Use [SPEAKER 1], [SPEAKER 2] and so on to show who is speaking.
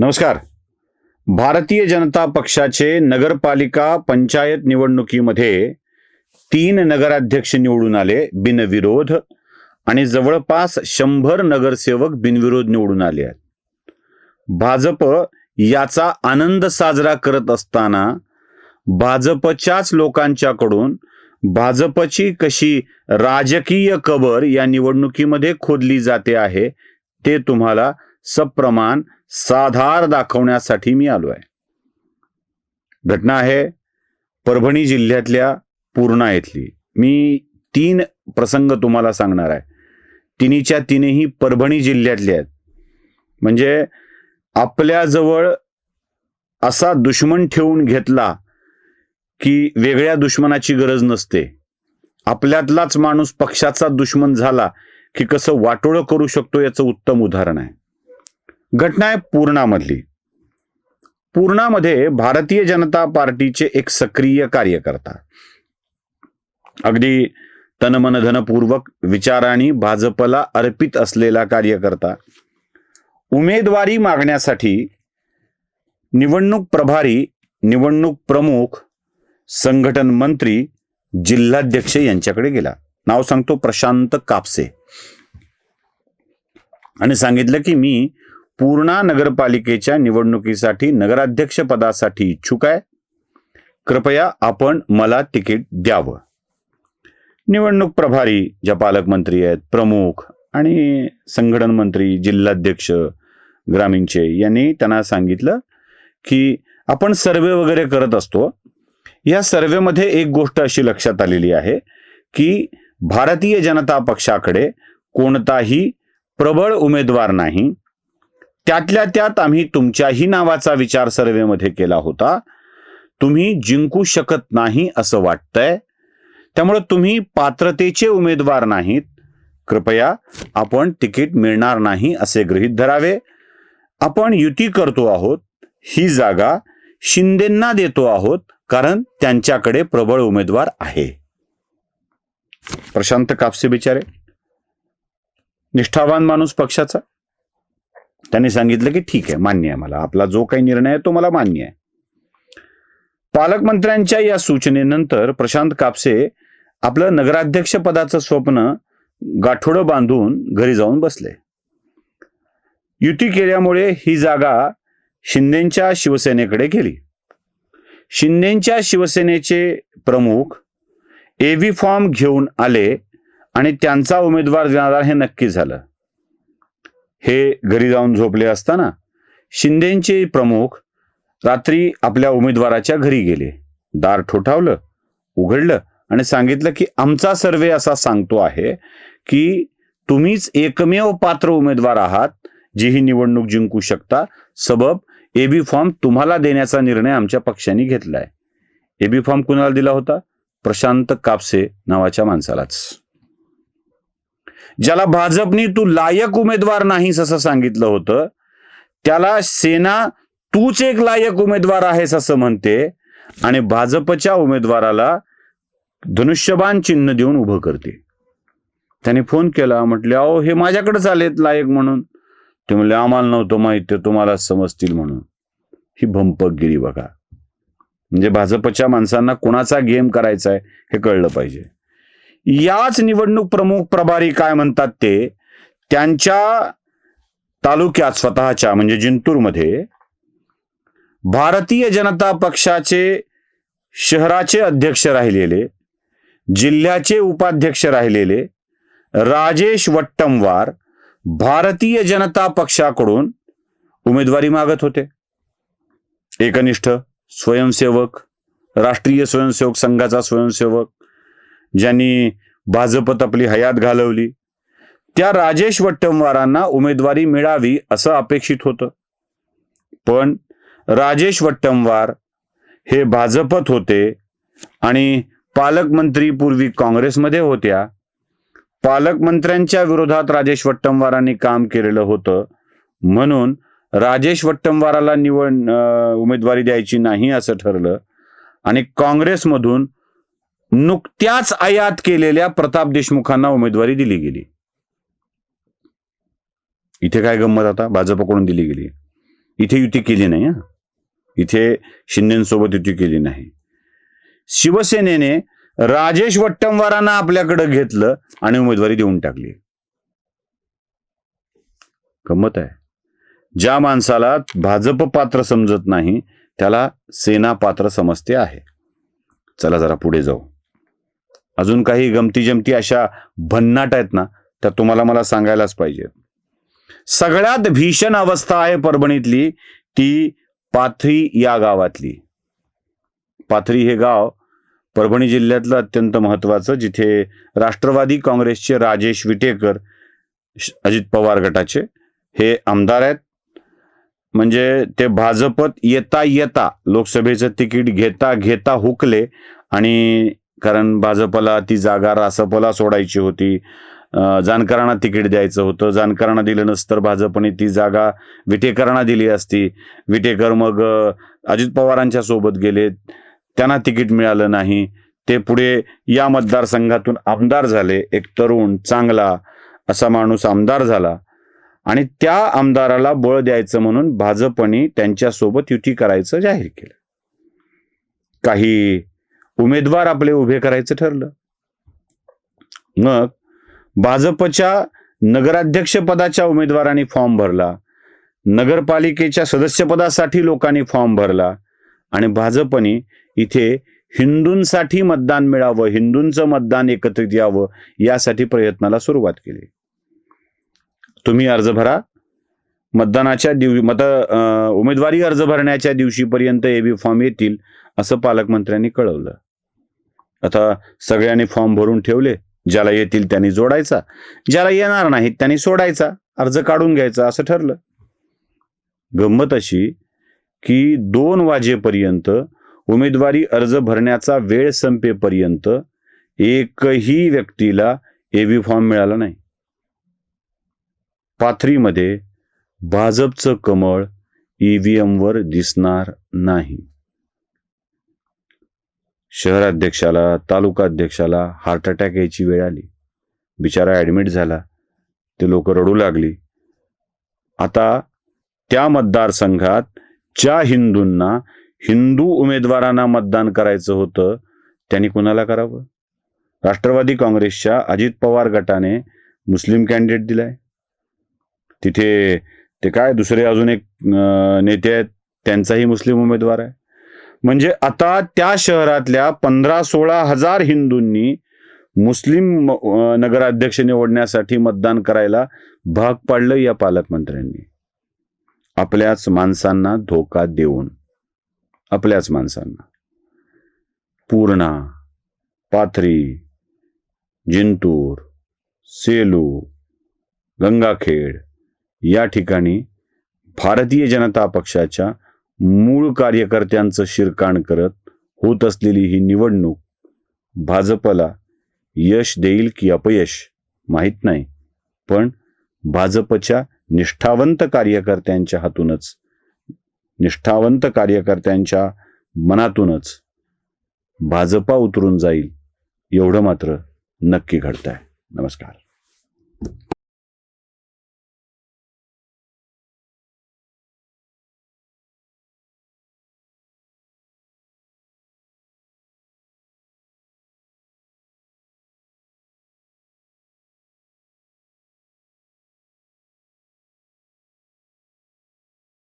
[SPEAKER 1] नमस्कार. भारतीय जनता पक्षाचे नगरपालिका पंचायत निवडणुकीमध्ये तीन नगराध्यक्ष निवडून आले बिनविरोध आणि जवळपास शंभर नगरसेवक बिनविरोध निवडून आले आहेत. भाजप याचा आनंद साजरा करत असताना भाजपच्याच लोकांच्याकडून भाजपची कशी राजकीय कबर या निवडणुकीमध्ये खोदली जाते आहे ते तुम्हाला सप्रमाण साधार दाखवण्यासाठी मी आलो आहे. घटना आहे परभणी जिल्ह्यातल्या पूर्णा येथली. मी तीन प्रसंग तुम्हाला सांगणार आहे. तिन्हीच्या तिन्ही परभणी जिल्ह्यातले आहेत. म्हणजे आपल्याजवळ असा दुश्मन ठेवून घेतला की वेगळ्या दुश्मनाची गरज नसते. आपल्यातलाच माणूस पक्षाचा दुश्मन झाला की कसं वाटोळं करू शकतो याचं उत्तम उदाहरण आहे. घटना आहे पूर्णामधली. पूर्णामध्ये भारतीय जनता पार्टीचे एक सक्रिय कार्यकर्ता. अगदी तनमनधनपूर्वक विचारांनी भाजपला अर्पित असलेला कार्यकर्ता. उमेदवारी मागण्यासाठी निवडणूक प्रभारी निवडणूक प्रमुख संघटन मंत्री जिल्हाध्यक्ष यांच्याकडे गेला. नाव सांगतो प्रशांत कापसे. आणि सांगितलं की मी पूर्णा नगरपालिकेच्या निवडणुकीसाठी नगराध्यक्ष पदासाठी इच्छुक आहे. कृपया आपण मला तिकीट द्यावं. निवडणूक प्रभारी ज्या पालकमंत्री आहेत प्रमुख आणि संघटन मंत्री जिल्हाध्यक्ष ग्रामीणचे यांनी त्यांना सांगितलं की आपण सर्वे वगैरे करत असतो. या सर्वेमध्ये एक गोष्ट अशी लक्षात आलेली आहे की भारतीय जनता पक्षाकडे कोणताही प्रबळ उमेदवार नाही. त्यातल्या त्यात आम्ही तुमच्याही नावाचा विचार सर्वेमध्ये केला होता. तुम्ही जिंकू शकत नाही असं वाटतंय. त्यामुळे तुम्ही पात्रतेचे उमेदवार नाहीत. कृपया आपण तिकीट मिळणार नाही असे गृहीत धरावे. आपण युती करतो आहोत. ही जागा शिंदेंना देतो आहोत कारण त्यांच्याकडे प्रबळ उमेदवार आहे. प्रशांत कापसे बिचारे. निष्ठावान माणूस पक्षाचा. त्यांनी सांगितलं की ठीक आहे मान्य आहे मला. आपला जो काही निर्णय आहे तो मला मान्य आहे. पालकमंत्र्यांच्या या सूचनेनंतर प्रशांत कापसे आपलं नगराध्यक्ष पदाचं स्वप्न गाठोडं बांधून घरी जाऊन बसले. युती केल्यामुळे ही जागा शिंदेच्या शिवसेनेकडे गेली. शिंदेच्या शिवसेनेचे प्रमुख एव्ही फॉर्म घेऊन आले आणि त्यांचा उमेदवार देणार हे नक्की झालं. हे घरी जाऊन झोपले असताना शिंदेचे प्रमुख रात्री आपल्या उमेदवाराच्या घरी गेले. दार ठोठावलं उघडलं आणि सांगितलं की आमचा सर्वे असा सांगतो आहे की तुम्हीच एकमेव पात्र उमेदवार आहात जी ही निवडणूक जिंकू शकता. सबब एबी फॉर्म तुम्हाला देण्याचा निर्णय आमच्या पक्षाने घेतलाय. एबी फॉर्म कुणाला दिला होता? प्रशांत कापसे नावाच्या माणसालाच. ज्याला भाजपनी तू लायक उमेदवार नाहीस असं सांगितलं होतं त्याला सेना तूच एक लायक उमेदवार आहेस असं म्हणते आणि भाजपच्या उमेदवाराला धनुष्यबाण चिन्ह देऊन उभं करते. त्याने फोन केला म्हटले अहो हे माझ्याकडेच आलेत लायक म्हणून. ते म्हणले आम्हाला नव्हतं माहीत ते समजतील म्हणून. ही भंपकगिरी बघा. म्हणजे भाजपच्या माणसांना कुणाचा गेम करायचा आहे हे कळलं पाहिजे. याच निवडणूक प्रमुख प्रभारी काय म्हणतात ते? त्यांच्या तालुक्यात स्वतःच्या म्हणजे जिंतूरमध्ये भारतीय जनता पक्षाचे शहराचे अध्यक्ष राहिलेले जिल्ह्याचे उपाध्यक्ष राहिलेले राजेश वट्टमवार भारतीय जनता पक्षाकडून उमेदवारी मागत होते. एकनिष्ठ स्वयंसेवक राष्ट्रीय स्वयंसेवक संघाचा स्वयंसेवक ज्यांनी भाजपत आपली हयात घालवली. त्या राजेश वट्टमवारांना उमेदवारी मिळावी असं अपेक्षित होतं. पण राजेश वट्टमवार हे भाजपत होते आणि पालकमंत्री पूर्वी काँग्रेसमध्ये होत्या. पालकमंत्र्यांच्या विरोधात राजेश वट्टमवारांनी काम केलेलं होतं. म्हणून राजेश वट्टमवाराला निवड उमेदवारी द्यायची नाही असं ठरलं. आणि काँग्रेसमधून नुकत्याच आयात केलेल्या प्रताप देशमुखांना उमेदवारी दिली गेली. इथे काय गंमत आता? भाजपकडून दिली गेली. इथे युती केली नाही इथे शिंदेसोबत युती केली नाही. शिवसेनेने राजेश वट्टंवारांना आपल्याकडे घेतलं आणि उमेदवारी देऊन टाकली. गंमत आहे. ज्या माणसाला भाजप पात्र समजत नाही त्याला सेना पात्र समजते आहे. चला जरा पुढे जाऊ. अजून काही गमती जमती अशा भन्नाट आहेत ना त्या तुम्हाला मला सांगायलाच पाहिजे. सगळ्यात भीषण अवस्था आहे परभणीतली ती पाथरी या गावातली. पाथरी हे गाव परभणी जिल्ह्यातलं अत्यंत महत्वाचं जिथे राष्ट्रवादी काँग्रेसचे राजेश विटेकर अजित पवार गटाचे हे आमदार आहेत. म्हणजे ते भाजपत येता येता लोकसभेचं तिकीट घेता घेता हुकले आणि कारण भाजपला ती जागा रासपला सोडायची होती. जानकरांना तिकीट द्यायचं होतं. जानकरांना दिलं नसतं तर भाजपने ती जागा विटेकरांना दिली असती. विटेकर मग अजित पवारांच्या सोबत गेले. त्यांना तिकीट मिळालं नाही. ते पुढे या मतदारसंघातून आमदार झाले. एक तरुण चांगला असा माणूस आमदार झाला. आणि त्या आमदाराला बळ द्यायचं म्हणून भाजपने त्यांच्यासोबत युती करायचं जाहीर केलं. काही उमेदवार आपले उभे करायचं ठरलं. मग भाजपच्या नगराध्यक्ष पदाच्या उमेदवारांनी फॉर्म भरला. नगरपालिकेच्या सदस्यपदासाठी लोकांनी फॉर्म भरला. आणि भाजपने इथे हिंदूंसाठी मतदान मिळावं हिंदूंचं मतदान एकत्रित यावं यासाठी प्रयत्नाला सुरुवात केली. तुम्ही अर्ज भरा. मतदानाच्या दिव मत अं, उमेदवारी अर्ज भरण्याच्या दिवशीपर्यंत एबी फॉर्म येतील असं पालकमंत्र्यांनी कळवलं. आता सगळ्यांनी फॉर्म भरून ठेवले ज्याला येतील त्यांनी जोडायचा ज्याला येणार नाहीत त्यांनी सोडायचा अर्ज काढून घ्यायचा असं ठरलं. गंमत अशी की दोन वाजेपर्यंत उमेदवारी अर्ज भरण्याचा वेळ संपेपर्यंत एकही व्यक्तीला एबी फॉर्म मिळाला नाही. पाथरीमध्ये भाजपचं कमळ ईव्हीएम वर दिसणार नाही. शहराध्यक्षाला तालुकाध्यक्षाला हार्ट अटॅक यायची वेळ आली. बिचारा ऍडमिट झाला. ते लोक रडू लागली. आता त्या मतदारसंघात ज्या हिंदूंना हिंदू उमेदवारांना मतदान करायचं होतं त्यांनी कुणाला करावं? राष्ट्रवादी काँग्रेसच्या अजित पवार गटाने मुस्लिम कॅन्डिडेट दिलाय. तिथे ते काय दुसरे अजून एक नेते आहेत त्यांचाही मुस्लिम उमेदवार आहे. म्हणजे आता त्या शहरातल्या पंधरा सोळा हजार हिंदूंनी मुस्लिम नगराध्यक्ष निवडण्यासाठी मतदान करायला भाग पाडलं या पालकमंत्र्यांनी. आपल्याच माणसांना धोका देऊन. आपल्याच माणसांना. पूर्णा पाथरी जिंतूर सेलू गंगाखेड या ठिकाणी भारतीय जनता पक्षाच्या मूळ कार्यकर्त्यांचं शिरकाण करत होत असलेली ही निवडणूक भाजपला यश देईल की अपयश माहीत नाही. पण भाजपच्या निष्ठावंत कार्यकर्त्यांच्या हातूनच निष्ठावंत कार्यकर्त्यांच्या मनातूनच भाजपा उतरून जाईल एवढं मात्र नक्की घडत आहे नमस्कार.